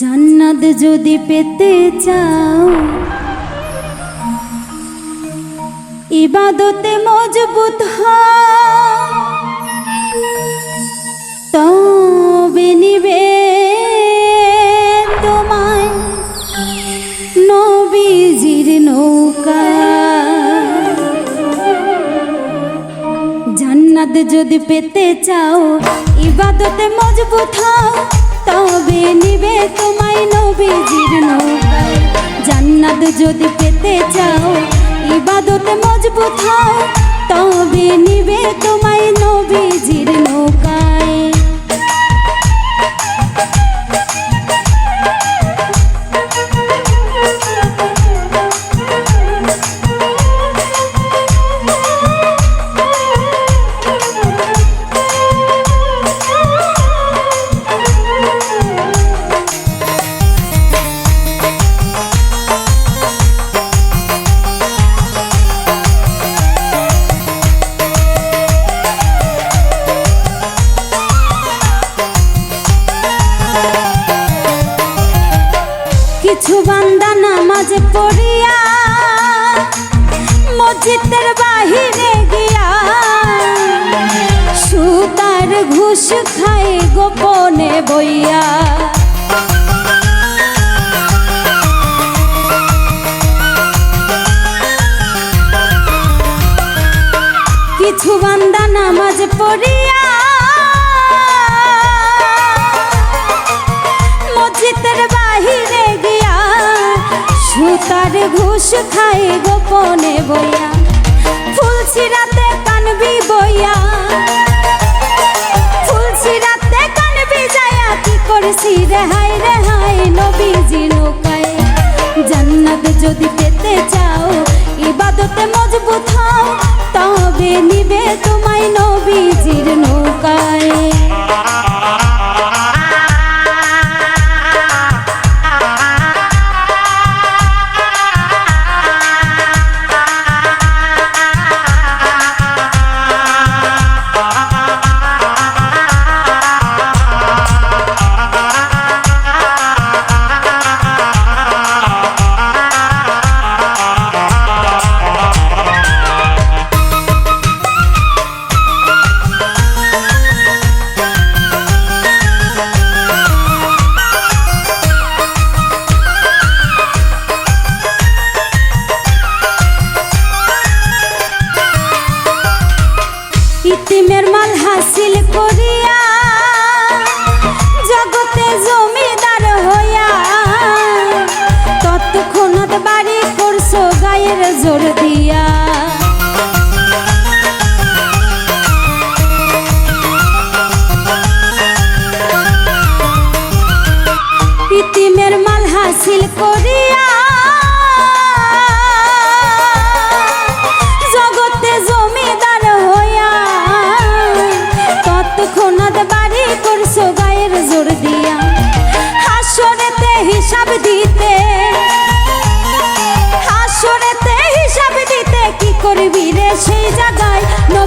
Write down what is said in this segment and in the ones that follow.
জান্নাত যদি পেতে চাও, ইবাদতে মজবুত তবে নিবে তোমায় নবীজির নৌকা। জান্নাত যদি পেতে চাও, ইবাদতে মজবুত হও। তবে নিবে তোমায় নবীজির নৌকায়। জান্নাত যদি পেতে চাও, ইবাদত মজবুত হও তবে নিবে তোমায় নবীজির নৌকায়। পড়িয়া মসজিদের বাহিরে গিয়া সুতার ঘুষ খাই গোপনে বইয়া। ফুল কানবি বইয়া ফুল কানবি যায়া কি করছি রেহাই রেহাই নবীজি নৌকায় জান্নাত যদি পেতে চাও, ইবাদতে মজবুত হও, তবে নিবে তোমায় নবীজির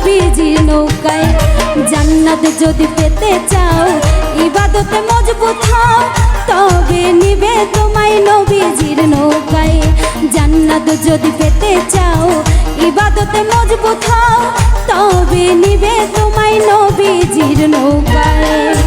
নবীজির নৌকায়। জান্নাত যদি পেতে চাও, ইবাদতে মজবুত হও, তবে নিবে তোমায় নবীজির নৌকায়। জান্নাত যদি পেতে চাও, ইবাদতে মজবুত হও, তবে নিবে তোমায় নবীজির নৌকায়।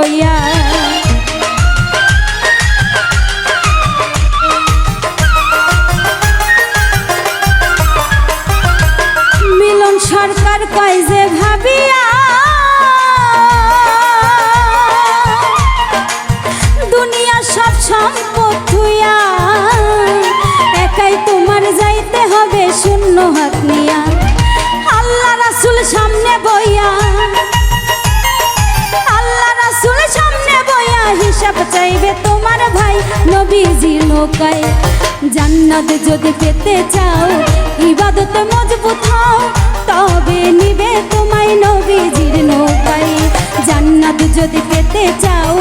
লইয়া। মিলন সরকার কয় যে ভাবিয়া দুনিয়া বইয়া হিসাব চাইবে তোমার ভাই। নবীজির নৌকায় জান্নাত যদি পেতে চাও, ইবাদত মজবুত হও, তবে নিবে তোমায় নবীজির নৌকায়। জান্নাত যদি পেতে চাও,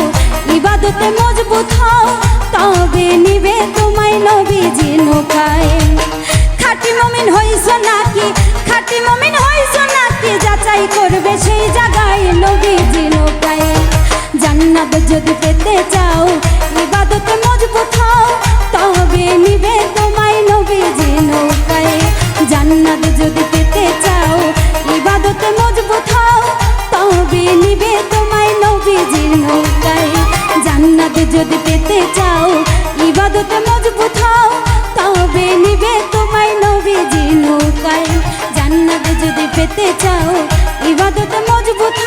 ইবাদতে মজবুত হও, তবে নিবে তোমায় নবীজির নৌকায়। জান্নাত যদি পেতে চাও, ইবাদতে মজবুত হও, তবে নিবে তোমায় নবীজি নৌকায়। জান্নাত যদি পেতে চাও, ইবাদতে মজবুত